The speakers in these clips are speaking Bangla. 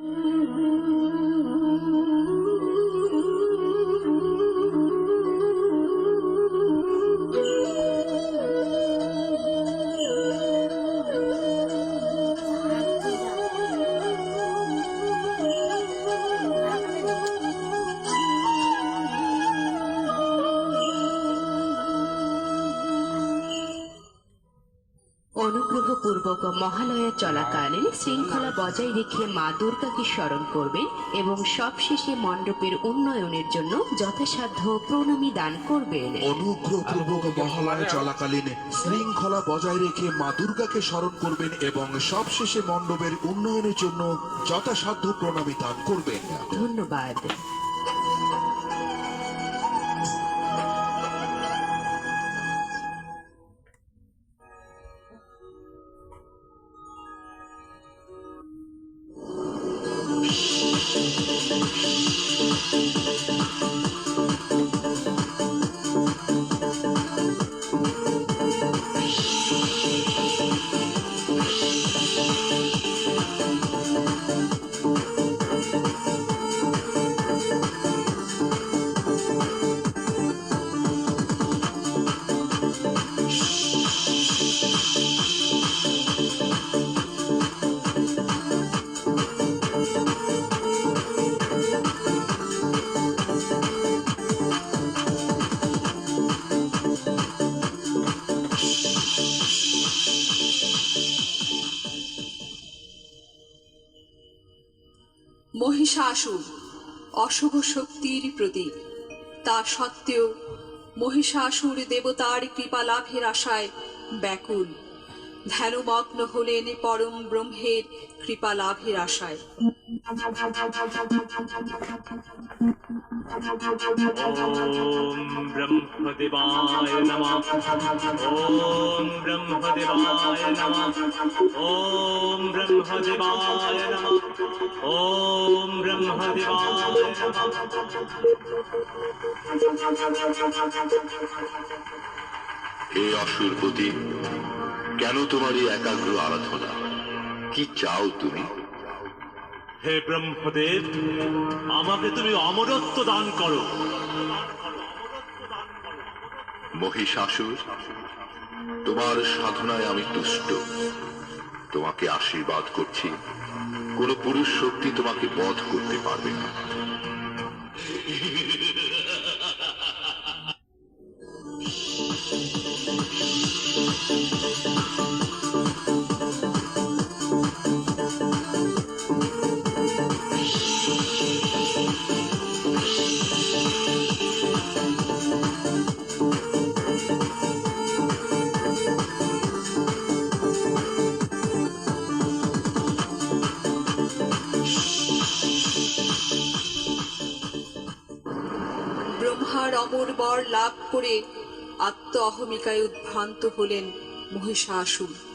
Thank you. অনুগ্রহপূর্বক মহালয়া চলাকালীন শৃঙ্খলা বজায় রেখে মা দুর্গাকে স্মরণ করবেন এবং সবশেষে মণ্ডপের উন্নয়নের জন্য যথাসাধ্য প্রণামী দান করবেন। অনুগ্রহপূর্বক মহালয়া চলাকালীন শৃঙ্খলা বজায় রেখে মা দুর্গাকে স্মরণ করবেন এবং সবশেষে মণ্ডপের উন্নয়নের জন্য যথাসাধ্য প্রণামী দান করবেন। ধন্যবাদ। মহিষাসুর অশুভ শক্তির প্রতীক তা সত্ত্বেও মহিষাসুর দেবতার কৃপা লাভের আশায় ব্যাকুল। ধ্যানমগ্ন হলেন পরম ব্রহ্মের কৃপা লাভের আশায় এই ওম ওম অসুরপতি কেন তোমার এই একাগ্র আরাধনা? কি চাও তুমি? হে ব্রহ্মদেব আমাকে তুমি অমরত্ব দান করো। মহিষাসুর তোমার সাধনায় আমি তুষ্ট। তোমাকে আশীর্বাদ করছি। কোন পুরুষ শক্তি তোমাকে বধ করতে পারবে না। ব্রহ্মার অমর বর লাভ করে আত্ম অহমিকায় উদ্ভ্রান্ত হলেন মহিষাসুর।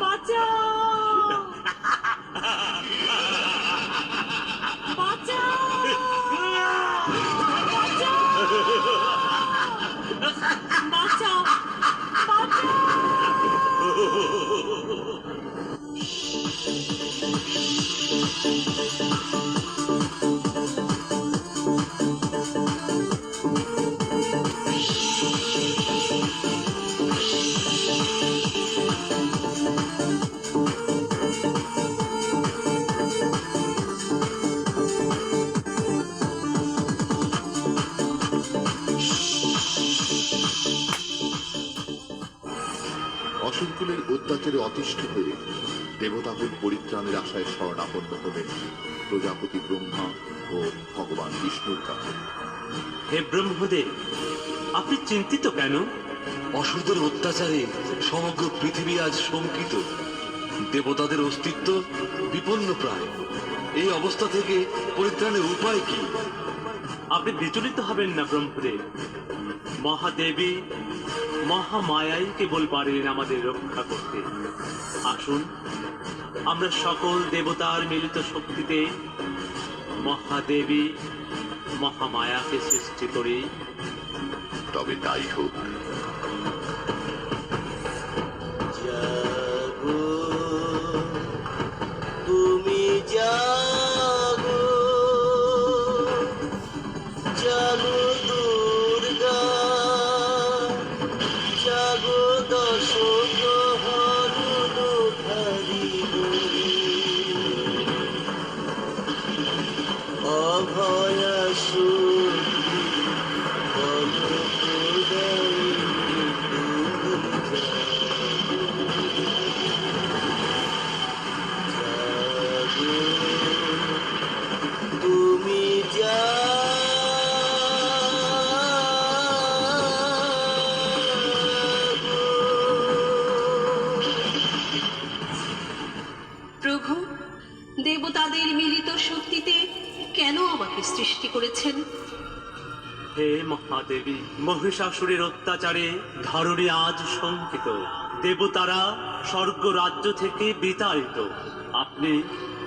বাঁচাও! অসুরকুলের অত্যাচারে অতিষ্ঠ হয়ে দেবতাকুল পরিত্রাণের আশায় শরণাপন্ন হলেন প্রজাপতি ব্রহ্মা ও ভগবান বিষ্ণুর কাছে। হে ব্রহ্মদেব আপনি চিন্তিত কেন? অসুরদের অত্যাচারে সমগ্র পৃথিবী আজ শঙ্কিত। দেবতাদের অস্তিত্ব বিপন্ন প্রায়। এই অবস্থা থেকে পরিত্রাণের উপায় কি? আপনি বিচলিত হবেন না ব্রহ্মদেব। মহাদেবী মহামায়াই কেবল পারেন আমাদের রক্ষা করতে। আসুন, আমরা সকল দেবতার মিলিত শক্তিতে মহাদেবী মহামায়াকে সৃষ্টি করি। তবে তাই হোক করেছেন হে মহাদেবী মহিষাসুরের অত্যাচারে ধরণী আজ শঙ্কিত। দেবতারা স্বর্গ রাজ্য থেকে বিতাড়িত। আপনি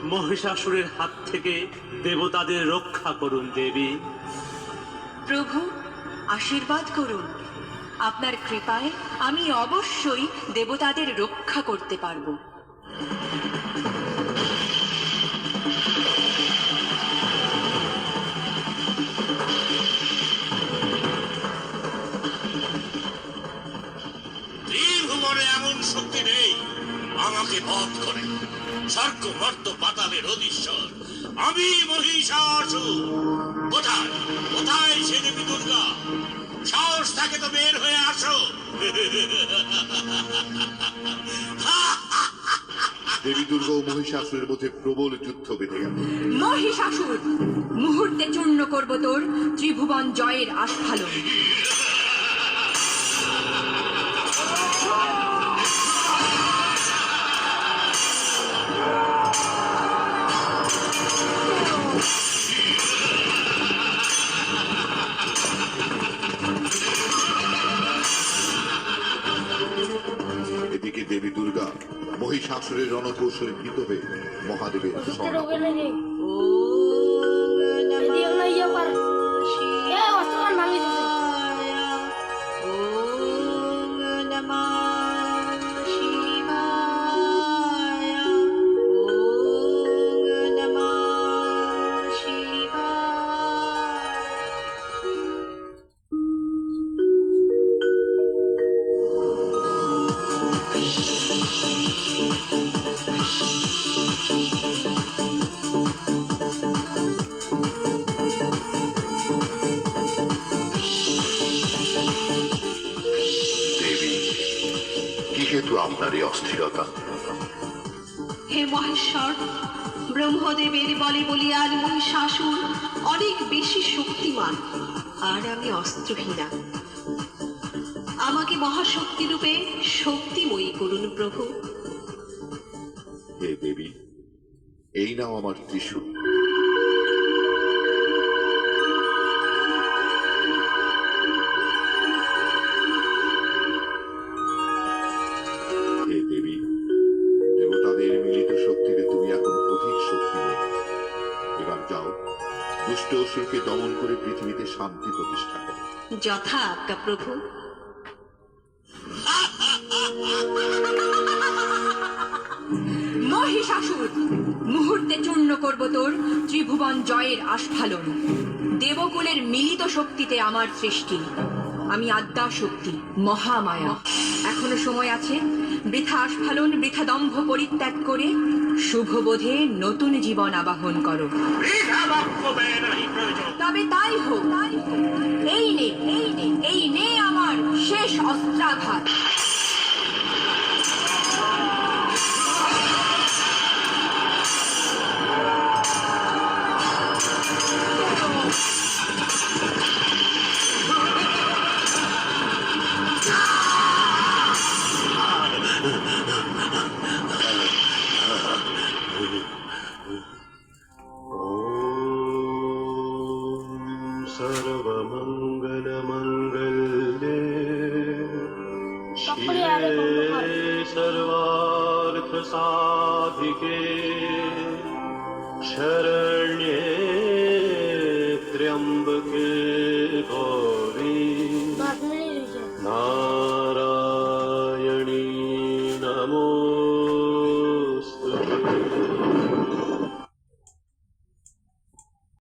মহিষাসুরের হাত থেকে দেবতাদের রক্ষা করুন দেবী। প্রভু আশীর্বাদ করুন। আপনার কৃপায় আমি অবশ্যই দেবতাদের রক্ষা করতে পারব। শক্তি নেই। আমাকে বধ করে। স্বর্গ মর্ত পাতালের অধীশ্বর। আমি মহিষাসুর কোথায়? কোথায় সে দেবী দুর্গা? সাহস থাকে তো বের হয়ে আসো। দেবী দুর্গা ও মহিষাসুরের মধ্যে প্রবল যুদ্ধ বেঁধে গেল। মহিষাসুর মুহূর্তে চূর্ণ করব তোর ত্রিভুবন জয়ের আস্ফালন। মহিষাসুরের রণকৌশলে ভীত হয়ে মহাদেবের শরণ আপনার এই অস্থিরতা। হে মহেশ্বর ব্রহ্মদেবের বলে বলিয়ান মহিষাসুর অনেক বেশি শক্তিমান আর আমি অস্ত্রহীনা। আমাকে মহাশক্তি রূপে শক্তিময়ী করুন প্রভু। হে দেবী এই নাও আমার ত্রিশূল। শান্তি প্রতিষ্ঠা করো। যথা আজ্ঞা প্রভু। মহিষাসুর মুহূর্তে চূর্ণ করব তোর ত্রিভুবন জয়ের আস্ফালন। দেবকুলের মিলিত শক্তিতে আমার সৃষ্টি। আমি আদ্যা শক্তি মহামায়া। এখনও সময় আছে। বৃথা আস্ফালন বৃথা দম্ভ পরিত্যাগ করে শুভবোধে নতুন জীবন আবাহন করো। 害怕 सर्वार्थसाधिके शरण्ये